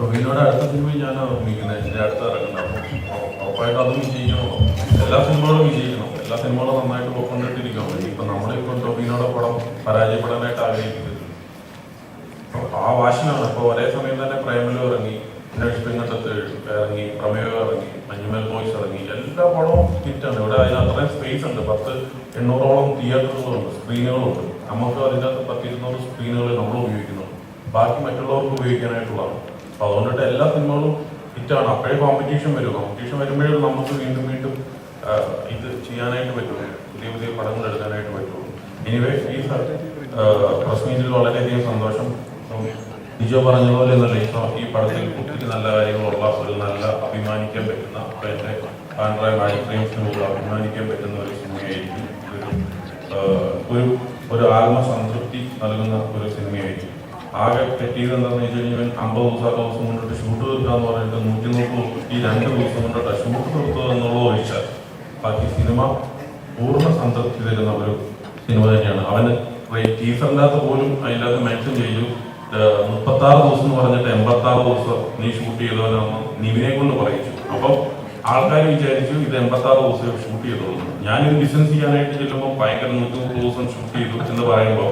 ടൊവിനോട് അടുത്ത സിനിമ ഞാൻ അഭിനയിക്കുന്നത് എന്റെ അടുത്ത് ഇറങ്ങുന്നത്. അപ്പോൾ ഉറപ്പായിട്ട് അതും വിജയിക്കണം? എല്ലാ സിനിമകളും വിജയിക്കണം. എല്ലാ സിനിമകളും നന്നായിട്ട് പൊക്കൊണ്ടിട്ടിരിക്കണം ഇപ്പം നമ്മളിപ്പോൾ ടൊവിനോടെ പടം പരാജയപ്പെടാനായിട്ട് ആഗ്രഹിക്കുന്നത്. ആ വാശിയാണ്. അപ്പോൾ ഒരേ സമയം തന്നെ പ്രേമലും ഇറങ്ങി നഴ്സിംഗത്ത് ഇറങ്ങി പ്രമേയം ഇറങ്ങി മഞ്ഞുമൽ ബോയ്സ് ഇറങ്ങി. എല്ലാ പടവും ഹിറ്റാണ്. ഇവിടെ അതിന് അത്രയും സ്പേസ് ഉണ്ട്. പത്ത് എണ്ണൂറോളം തിയേറ്ററുകളുണ്ട് സ്ക്രീനുകളുണ്ട് നമുക്ക് അതിന്റെ അകത്ത് പത്തിരുന്നൂറ് സ്ക്രീനുകൾ നമ്മൾ ഉപയോഗിക്കുന്നുണ്ട്. ബാക്കി മറ്റുള്ളവർക്ക് ഉപയോഗിക്കാനായിട്ടുള്ളതാണ്. അപ്പോൾ അതുകൊണ്ടിട്ട് എല്ലാ സിനിമകളും ഹിറ്റാണ് അപ്പോഴേ കോമ്പറ്റീഷൻ വരും. കോമ്പറ്റീഷൻ വരുമ്പോഴേ നമുക്ക് വീണ്ടും വീണ്ടും ഇത് ചെയ്യാനായിട്ട് പറ്റുള്ളൂ. പുതിയ പുതിയ പടങ്ങൾ എടുക്കാനായിട്ട് പറ്റുള്ളൂ. എനിവേ ഈ പ്രസ് മീറ്റിൽ വളരെയധികം സന്തോഷം. ബിജോ പറഞ്ഞതുപോലെ എന്നല്ല ഇപ്പൊ ഈ പടത്തിൽ ഒത്തിരി നല്ല കാര്യങ്ങളുള്ള ഒരു നല്ല അഭിമാനിക്കാൻ പറ്റുന്ന ഇപ്പൊ എന്റെ പാൻഡ്രായ മാജിക് ഫ്രെയിംസിന് പോലും അഭിമാനിക്കാൻ പറ്റുന്ന ഒരു സിനിമയായിരിക്കും. ഒരു ഒരു ആത്മസംതൃപ്തി നൽകുന്ന ഒരു സിനിമയായിരിക്കും. ആകെ തെറ്റിയത് എന്താണെന്ന് വെച്ച് കഴിഞ്ഞാൽ അമ്പത് ദിവസം അറുപത് ദിവസം കൊണ്ടിട്ട് ഷൂട്ട് എന്ന് പറയുന്നത് നൂറ്റി മുപ്പത് ഈ രണ്ട് ദിവസം കൊണ്ടിട്ട് ഷൂട്ട് തീർത്തത് എന്നുള്ളത് ഒഴിച്ചാൽ ബാക്കി സിനിമ പൂർണ സംതൃപ്തി തരുന്ന ഒരു സിനിമ തന്നെയാണ്. അവന് ടീസറിനകത്ത് പോലും അതിന്റെ അകത്ത് മെൻഷൻ ചെയ്തു. മുപ്പത്തി ആറ് ദിവസം എന്ന് പറഞ്ഞിട്ട് എൺപത്തി ആറ് ദിവസം നീ ഷൂട്ട് ചെയ്തവനാണെന്ന് നിവിനെ കൊണ്ട് പറയിച്ചു. അപ്പം ആൾക്കാർ വിചാരിച്ചു ഇത് എൺപത്തി ആറ് ദിവസം ഷൂട്ട് ചെയ്തോളൂ ഞാനിത് ബിസിനസ് ചെയ്യാനായിട്ട് ചെല്ലുമ്പോൾ ഭയങ്കര നൂറ്റി മുപ്പത് ദിവസം ഷൂട്ട് ചെയ്തു എന്ന് പറയുമ്പോൾ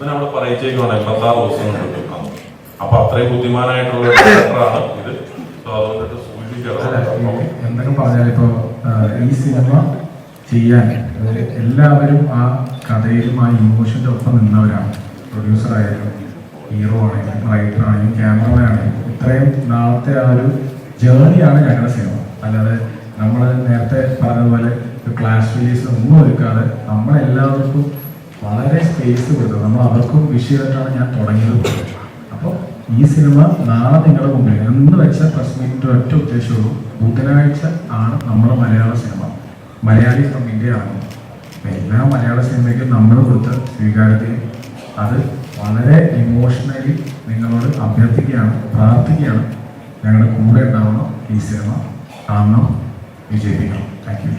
ഇവൻ അവിടെ പറയിച്ചേക്കുവാണ് എൺപത്താറ് ദിവസം കൊണ്ട് എടുക്കാം അപ്പൊ അത്രയും ബുദ്ധിമാനായിട്ടുള്ള ഡയറക്ടറാണ് ഇത്. സോ അതുകൊണ്ടിട്ട് എന്തൊക്കെ പറഞ്ഞാലിപ്പോ ഇപ്പോ ഈ സിനിമ ചെയ്യാൻ എല്ലാവരും ആ കഥയിലും ആ ഇമോഷന്റെ ഒപ്പം നിന്നവരാണ്. പ്രൊഡ്യൂസർ ആയാലും ഹീറോ ആണെങ്കിലും റൈറ്റർ ആണെങ്കിലും ക്യാമറമാൻ ആണെങ്കിലും ഇത്രയും നാളത്തെ ആ ഒരു ജേർണിയാണ് ഞങ്ങളുടെ സിനിമ. അല്ലാതെ നമ്മൾ നേരത്തെ പറഞ്ഞതുപോലെ ക്ലാസ് റിലീസ് ഒന്നും ഒരുക്കാതെ നമ്മളെല്ലാവർക്കും വളരെ സ്പേസ് കൊടുത്തു. നമ്മൾ അവർക്കും വിഷ് ചെയ്തിട്ടാണ് ഞാൻ തുടങ്ങിയത്. അപ്പോൾ ഈ സിനിമ നാളെ നിങ്ങളുടെ മുമ്പിൽ എന്ന് വെച്ചാൽ മീറ്റിന്റെ ഒറ്റ ഉദ്ദേശമുള്ളൂ ബുധനാഴ്ച ആണ് നമ്മുടെ മലയാള സിനിമ മലയാളി ഫ്രം ഇന്ത്യ ആണ്. എല്ലാ മലയാള സിനിമയ്ക്കും നമ്മൾ കൊടുത്ത സ്വീകാര്യതയും അത് വളരെ ഇമോഷണലി നിങ്ങളോട് അഭ്യർത്ഥിക്കുകയാണ് പ്രാർത്ഥിക്കുകയാണ് ഞങ്ങളുടെ കൂടെ ഉണ്ടാവണം ഈ സിനിമ കാണണം വിജയിപ്പിക്കണം. Thank you